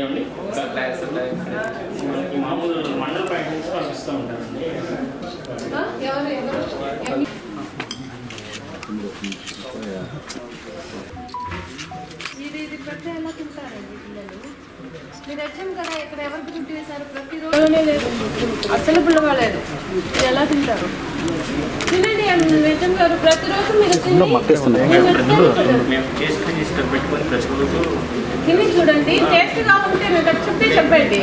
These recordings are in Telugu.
ఏమండి? మనకి మామూలు మండల ప్యాకెట్ నుంచి పంపిస్తూ ఉంటారండి. ఇది ఇది పెడితే ఎలా తింటారండి పిల్లలు? మీరు వచ్చాం కదా ఇక్కడ ఎవరికి రుట్టి వేశారు? ప్రతిరోజునే లేదు. అసలు పిల్లవాలేదు ఇది ఎలా తింటారు? తినండి నిజం గారు ప్రతిరోజు మీరు తిని- చూడండి. టేస్ట్ కాకుంటే చెప్తే చెప్పండి?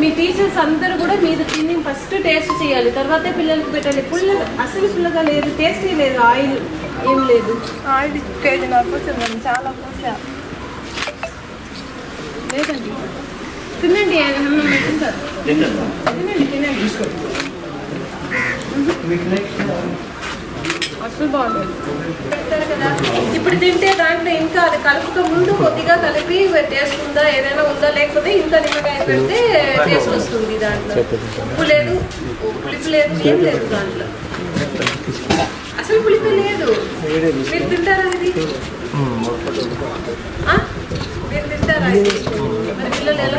మీ టీచర్స్ అందరూ కూడా మీరు తిని ఫస్ట్ టేస్ట్ చేయాలి. తర్వాతే పిల్లలకి పెట్టాలి. పుల్ల అసలు పుల్లగా లేదు. టేస్ట్ లేదు. ఆయిల్ ఏం లేదు. ఆయిల్ కేజీ నాకు వచ్చిందండి చాలా పోసా లేదండి. తినండి తినండి తినండి. అసలు బాగుంటుంది పెడతారు కదా ఇప్పుడు తింటే దాంట్లో ఇంకా అది కలుపుతో ముందు కొద్దిగా కలిపి టేస్ట్ ఉందా ఏదైనా ఉందా లేకపోతే ఇంత నిమ్మకాయ పెడితే టేస్ట్ వస్తుంది దాంట్లో. ఉప్పు లేదు పులుపు లేదు ఏం లేదు దాంట్లో. అసలు పులిపి లేదు. మీరు తింటారా ఇది? మీరు తింటారా ఇది? మరి పిల్లలు ఎలా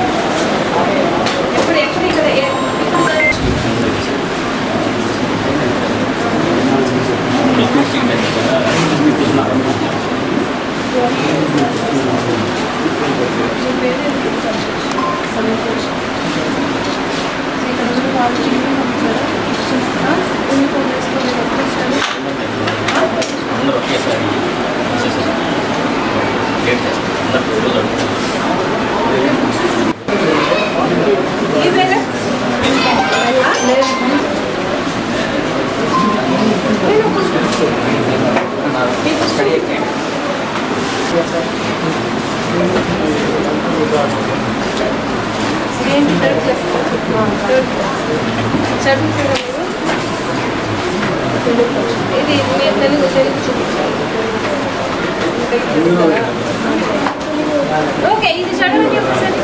ఇది మీరు తెలుగు తెలుగు చూపించాలి ఓకే ఇది చదవండి ఒకసారి.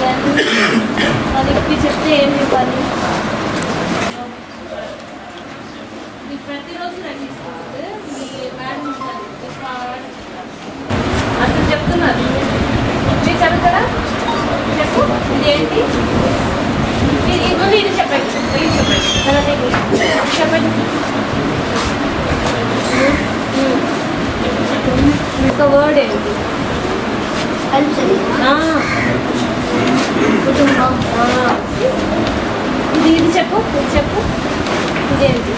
లేదు, ఇది చెప్తే ఏం ఇవ్వాలి ప్రతిరోజు రండి మీ మేడం మీ అతను చెప్తున్నారు. మీరు చదువుతారా? చెప్పు ఇది ఏంటి ఇది ఇది ముందు ఇది చెప్పండి ఇది చెప్పండి తర్వాత ఇది. చెప్పండి ఒక వర్డ్ ఏంటి కుటుంబం. ఇది ఇది చెప్పు ఇది చెప్పు ఇదేంటి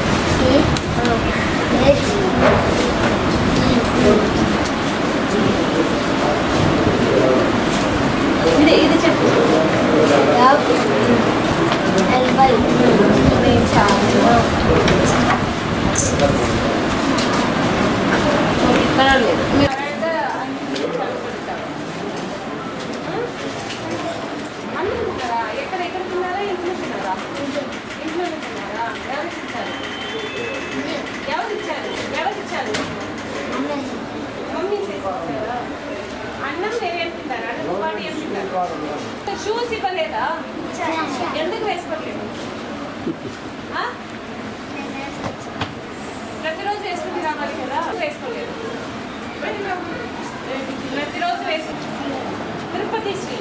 షూస్ ఇవ్వలేదా ఎందుకు వేసుకోలేదు? ప్రతిరోజు వేసుకుని రావాలి కదా వేసుకోలేదు. ప్రతిరోజు వేసు తిరుపతి శ్రీ.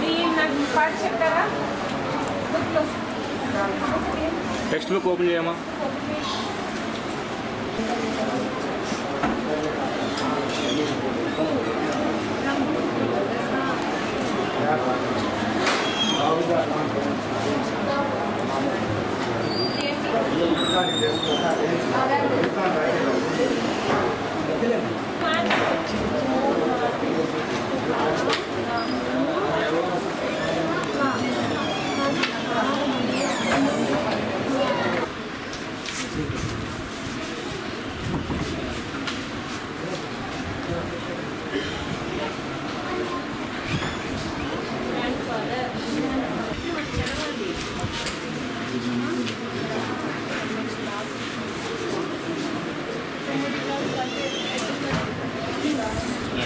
మీ నాకు పాట చెప్తారా? బుక్లో టెక్స్ట్ బుక్ ఓపెన్ చేయమా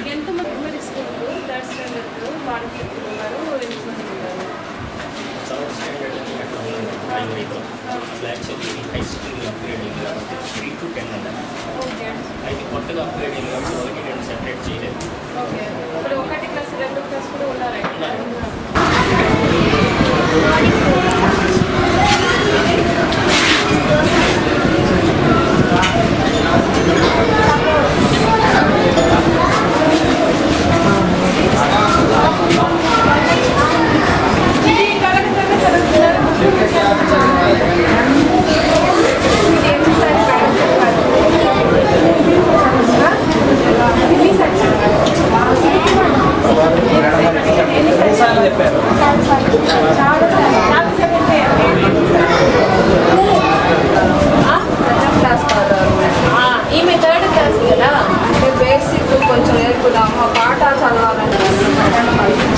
ఎంతమంది మరి స్కూల్ థర్డ్ స్టాండర్డ్ వాళ్ళకి ఎప్పుడు ఉన్నారు ఎంతమంది ఉన్నారు థర్డ్ స్టాండర్డ్ ప్రైమరీలో అసలు యాక్చువల్లీ హై స్కూల్ అప్గ్రేడింగ్ కాబట్టి త్రీ టు టెన్ ఉండాలి ఓకే. అయితే కొత్తగా అప్గ్రేడింగ్ కాబట్టి ఒకటి రెండు సెపరేట్ చేయలేదు ఓకే ఇప్పుడు ఒకటి క్లాస్ రెండు క్లాస్ కూడా ఉన్నారా అమ్మ పాట చదవాలని